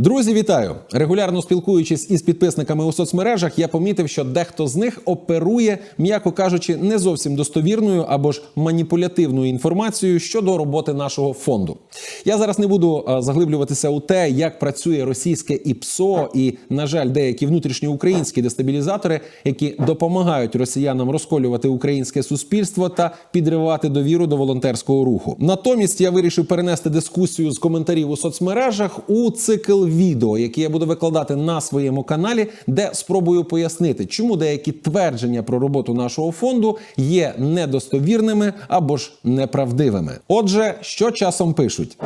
Друзі, вітаю! Регулярно спілкуючись із підписниками у соцмережах, я помітив, що дехто з них оперує, м'яко кажучи, не зовсім достовірною або ж маніпулятивною інформацією щодо роботи нашого фонду. Я зараз не буду заглиблюватися у те, як працює російське ІПСО і, на жаль, деякі внутрішньоукраїнські дестабілізатори, які допомагають росіянам розколювати українське суспільство та підривати довіру до волонтерського руху. Натомість я вирішив перенести дискусію з коментарів у соцмережах у цикл відео, які я буду викладати на своєму каналі, де спробую пояснити, чому деякі твердження про роботу нашого фонду є недостовірними або ж неправдивими. Отже, що часом пишуть.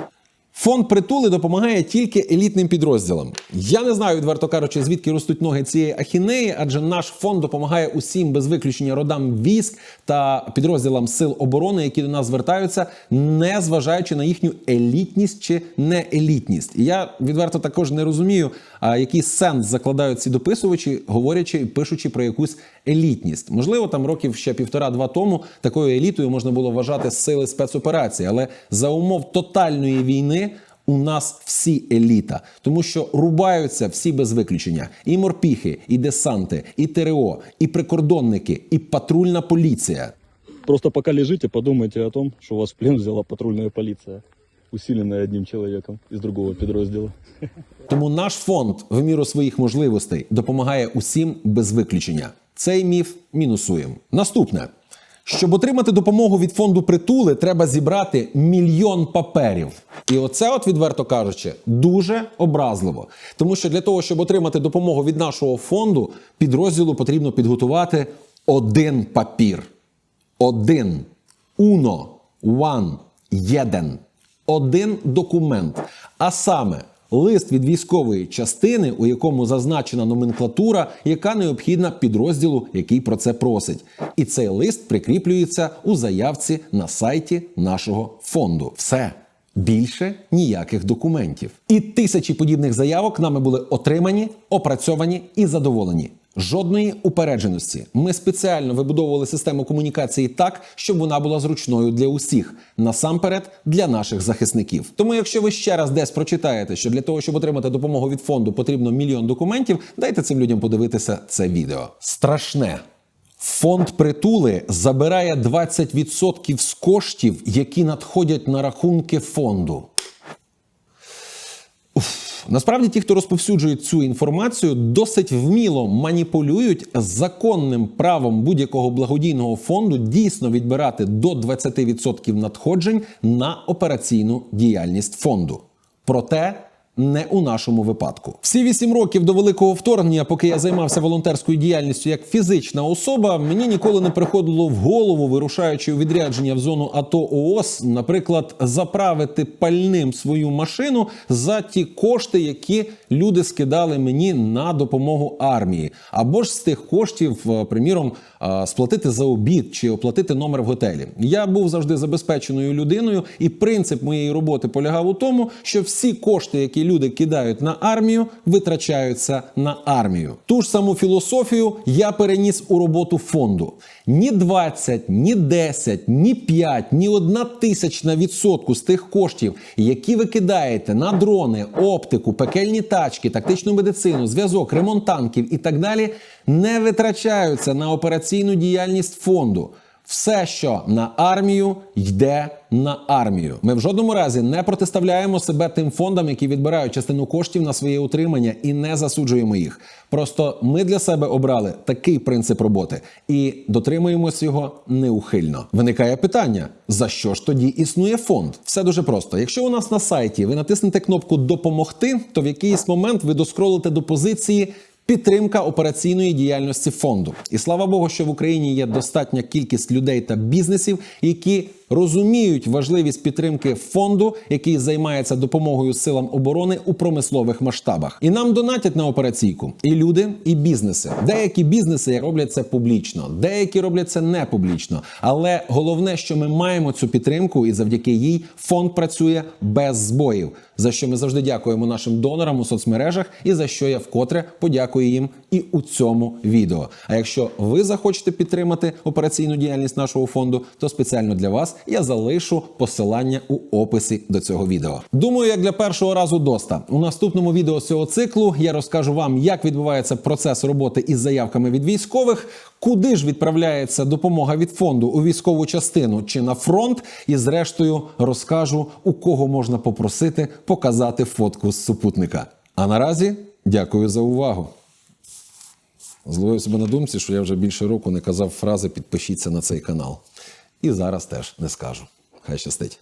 Фонд притули допомагає тільки елітним підрозділам. Я не знаю, відверто кажучи, звідки ростуть ноги цієї ахінеї, адже наш фонд допомагає усім без виключення родам військ та підрозділам сил оборони, які до нас звертаються, не зважаючи на їхню елітність чи неелітність. І я відверто також не розумію, а який сенс закладають ці дописувачі, говорячи і пишучи про якусь елітність. Можливо, там років ще півтора-два тому такою елітою можна було вважати сили спецоперації, але за умов тотальної війни. У нас всі еліта, тому що рубаються всі без виключення: і морпіхи, і десанти, і ТРО, і прикордонники, і патрульна поліція. Просто пока лежите, подумайте о том, что вас в плен взяла патрульная полиция, усиленная одним человеком из другого подроздела. Тому наш фонд в міру своїх можливостей допомагає усім без виключення. Цей міф мінусуємо. Наступне. Щоб отримати допомогу від фонду притули, треба зібрати мільйон паперів. І оце, от відверто кажучи, дуже образливо. Тому що для того, щоб отримати допомогу від нашого фонду, підрозділу потрібно підготувати один папір. Один. Уно. One. Єден. Один документ. А саме лист від військової частини, у якому зазначена номенклатура, яка необхідна підрозділу, який про це просить. І цей лист прикріплюється у заявці на сайті нашого фонду. Все. Більше ніяких документів. І тисячі подібних заявок нами були отримані, опрацьовані і задоволені. Жодної упередженості. Ми спеціально вибудовували систему комунікації так, щоб вона була зручною для усіх, насамперед для наших захисників. Тому, якщо ви ще раз десь прочитаєте, що для того, щоб отримати допомогу від фонду, потрібно мільйон документів, дайте цим людям подивитися це відео. Страшне. Фонд притули забирає 20% з коштів, які надходять на рахунки фонду. Насправді, ті, хто розповсюджують цю інформацію, досить вміло маніпулюють законним правом будь-якого благодійного фонду дійсно відбирати до 20% надходжень на операційну діяльність фонду. Проте. Не у нашому випадку. Всі вісім років до великого вторгнення, поки я займався волонтерською діяльністю як фізична особа, мені ніколи не приходило в голову, вирушаючи у відрядження в зону АТО ООС, наприклад, заправити пальним свою машину за ті кошти, які люди скидали мені на допомогу армії, або ж з тих коштів, е, приміром, е, сплатити за обід чи оплатити номер в готелі. Я був завжди забезпеченою людиною, і принцип моєї роботи полягав у тому, що всі кошти, які люди кидають на армію, витрачаються на армію. Ту ж саму філософію я переніс у роботу фонду. Ні 20, ні 10, ні 5, ні одна тисячна відсотку з тих коштів, які ви кидаєте на дрони, оптику, пекельні тачки, тактичну медицину, зв'язок, ремонт танків і так далі, не витрачаються на операційну діяльність фонду. Все, що на армію, йде на армію. Ми в жодному разі не протиставляємо себе тим фондам, які відбирають частину коштів на своє утримання, і не засуджуємо їх. Просто ми для себе обрали такий принцип роботи і дотримуємось його неухильно. Виникає питання: за що ж тоді існує фонд? Все дуже просто. Якщо у нас на сайті ви натиснете кнопку Допомогти, то в якийсь момент ви доскролите до позиції. Підтримка операційної діяльності фонду, і слава Богу, що в Україні є достатня кількість людей та бізнесів, які розуміють важливість підтримки фонду, який займається допомогою силам оборони у промислових масштабах. І нам донатять на операційку і люди, і бізнеси. Деякі бізнеси роблять це публічно, деякі роблять це не публічно. Але головне, що ми маємо цю підтримку, і завдяки їй фонд працює без збоїв. За що ми завжди дякуємо нашим донорам у соцмережах, і за що я вкотре подякую їм і у цьому відео. А якщо ви захочете підтримати операційну діяльність нашого фонду, то спеціально для вас я залишу посилання у описі до цього відео. Думаю, як для першого разу доста. У наступному відео з цього циклу я розкажу вам, як відбувається процес роботи із заявками від військових, куди ж відправляється допомога від фонду у військову частину чи на фронт, і зрештою розкажу, у кого можна попросити показати фотку з супутника. А наразі дякую за увагу. Зловив себе на думці, що я вже більше року не казав фрази підпишіться на цей канал. І зараз теж не скажу. Хай щастить.